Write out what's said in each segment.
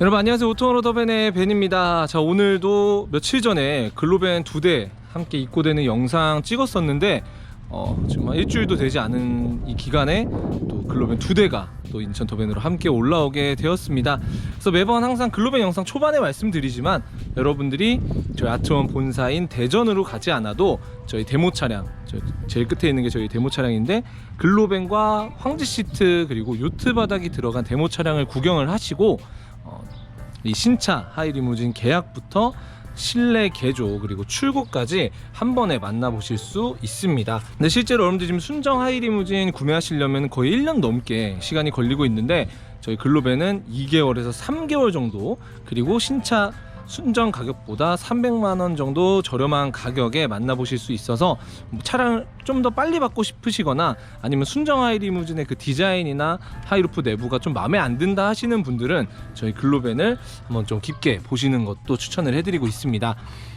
여러분 안녕하세요. 오토모로 더벤의 벤입니다. 자 오늘도 며칠 전에 글로벤 두 대 함께 입고되는 영상 찍었었는데 어, 한 일주일도 되지 않은 이 기간에 또 글로벤 두 대가 또 인천 더벤으로 함께 올라오게 되었습니다. 그래서 매번 항상 글로벤 영상 초반에 말씀드리지만 여러분들이 저희 아트원 본사인 대전으로 가지 않아도 저희 데모 차량 저 제일 끝에 있는 게 저희 데모 차량인데 글로벤과 황지 시트 그리고 요트 바닥이 들어간 데모 차량을 구경을 하시고 어, 이 신차 하이리무진 계약부터 실내 개조 그리고 출고까지 한 번에 만나보실 수 있습니다. 근데 실제로 여러분들 지금 순정 하이리무진 구매하시려면 거의 1년 넘게 시간이 걸리고 있는데 저희 글로벤은 2개월에서 3개월 정도 그리고 신차 순정 가격보다 300만 원 정도 저렴한 가격에 만나보실 수 있어서 뭐 차량을 좀 더 빨리 받고 싶으시거나 아니면 순정 하이 리무진의 그 디자인이나 하이루프 내부가 좀 마음에 안 든다 하시는 분들은 저희 글로벤을 한번 좀 깊게 보시는 것도 추천을 해드리고 있습니다.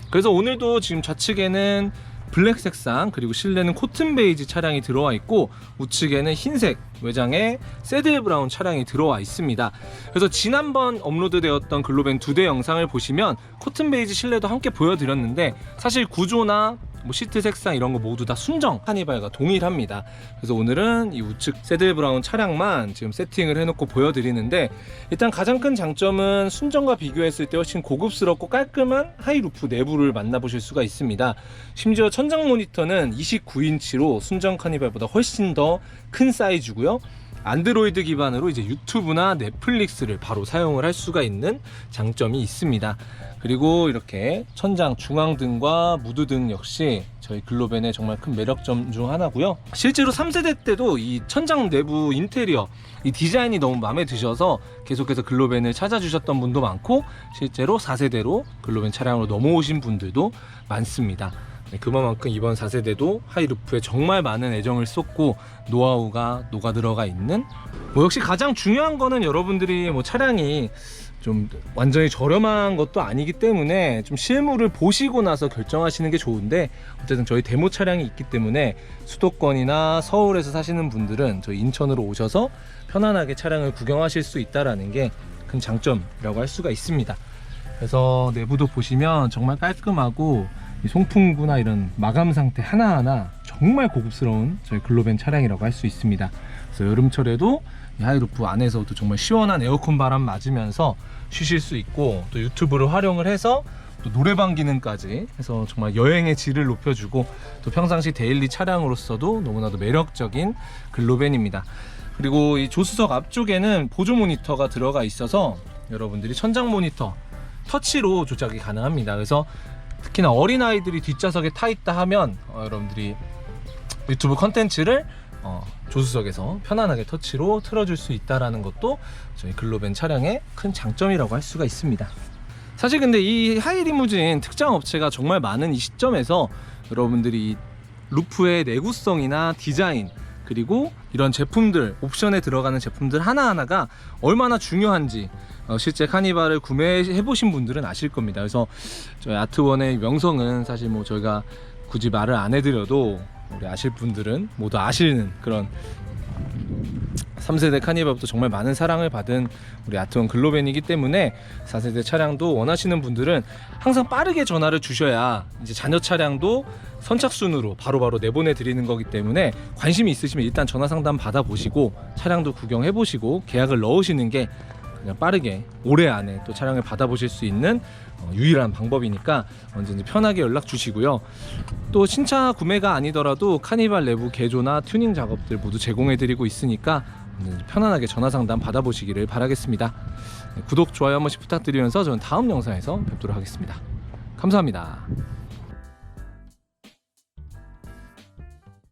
그래서 오늘도 지금 좌측에는 블랙 색상 그리고 실내는 코튼 베이지 차량이 들어와 있고 우측에는 흰색 외장의 새들 브라운 차량이 들어와 있습니다. 그래서 지난번 업로드되었던 글로벤 두 대 영상을 보시면 코튼 베이지 실내도 함께 보여드렸는데 사실 구조나 뭐 시트 색상 이런 거 모두 다 순정 카니발과 동일합니다. 그래서 오늘은 이 우측 새들 브라운 차량만 지금 세팅을 해놓고 보여드리는데 일단 가장 큰 장점은 순정과 비교했을 때 훨씬 고급스럽고 깔끔한 하이루프 내부를 만나보실 수가 있습니다. 심지어 천장 모니터는 29인치로 순정 카니발보다 훨씬 더 큰 사이즈고요. 안드로이드 기반으로 이제 유튜브나 넷플릭스를 바로 사용을 할 수가 있는 장점이 있습니다. 그리고 이렇게 천장 중앙등과 무드등 역시 저희 글로벤의 정말 큰 매력점 중 하나고요. 실제로 3세대 때도 이 천장 내부 인테리어 이 디자인이 너무 마음에 드셔서 계속해서 글로벤을 찾아주셨던 분도 많고 실제로 4세대로 글로벤 차량으로 넘어오신 분들도 많습니다. 네, 그만큼 이번 4세대도 하이루프에 정말 많은 애정을 쏟고 노하우가 녹아 들어가 있는 뭐 역시 가장 중요한 거는 여러분들이 뭐 차량이 좀 완전히 저렴한 것도 아니기 때문에 좀 실물을 보시고 나서 결정하시는 게 좋은데 어쨌든 저희 데모 차량이 있기 때문에 수도권이나 서울에서 사시는 분들은 저희 인천으로 오셔서 편안하게 차량을 구경하실 수 있다라는 게 큰 장점이라고 할 수가 있습니다. 그래서 내부도 보시면 정말 깔끔하고 이 송풍구나 이런 마감 상태 하나하나 정말 고급스러운 저희 글로벤 차량이라고 할 수 있습니다. 그래서 여름철에도 이 하이루프 안에서도 정말 시원한 에어컨 바람 맞으면서 쉬실 수 있고 또 유튜브를 활용을 해서 또 노래방 기능까지 해서 정말 여행의 질을 높여주고 또 평상시 데일리 차량으로서도 너무나도 매력적인 글로벤입니다. 그리고 이 조수석 앞쪽에는 보조 모니터가 들어가 있어서 여러분들이 천장 모니터 터치로 조작이 가능합니다. 그래서 특히나 어린 아이들이 뒷좌석에 타 있다 하면 어, 여러분들이 유튜브 컨텐츠를 어, 조수석에서 편안하게 터치로 틀어줄 수 있다라는 것도 저희 글로벤 차량의 큰 장점이라고 할 수가 있습니다. 사실 근데 이 하이리무진 특장 업체가 정말 많은 이 시점에서 여러분들이 이 루프의 내구성이나 디자인 그리고 이런 제품들 옵션에 들어가는 제품들 하나하나가 얼마나 중요한지 어, 실제 카니발을 구매해 보신 분들은 아실 겁니다. 그래서 저희 아트원의 명성은 사실 뭐 저희가 굳이 말을 안 해드려도 우리 아실 분들은 모두 아시는 그런 3세대 카니발부터 정말 많은 사랑을 받은 우리 아트원 글로벤이기 때문에 4세대 차량도 원하시는 분들은 항상 빠르게 전화를 주셔야 이제 자녀 차량도 선착순으로 바로바로 내보내 드리는 거기 때문에 관심이 있으시면 일단 전화 상담 받아보시고 차량도 구경해 보시고 계약을 넣으시는 게 그냥 빠르게 올해 안에 또 차량을 받아보실 수 있는 어, 유일한 방법이니까 언제든지 편하게 연락 주시고요. 또 신차 구매가 아니더라도 카니발 내부 개조나 튜닝 작업들 모두 제공해 드리고 있으니까 편안하게 전화 상담 받아보시기를 바라겠습니다. 네, 구독, 좋아요 한 번씩 부탁드리면서 저는 다음 영상에서 뵙도록 하겠습니다. 감사합니다.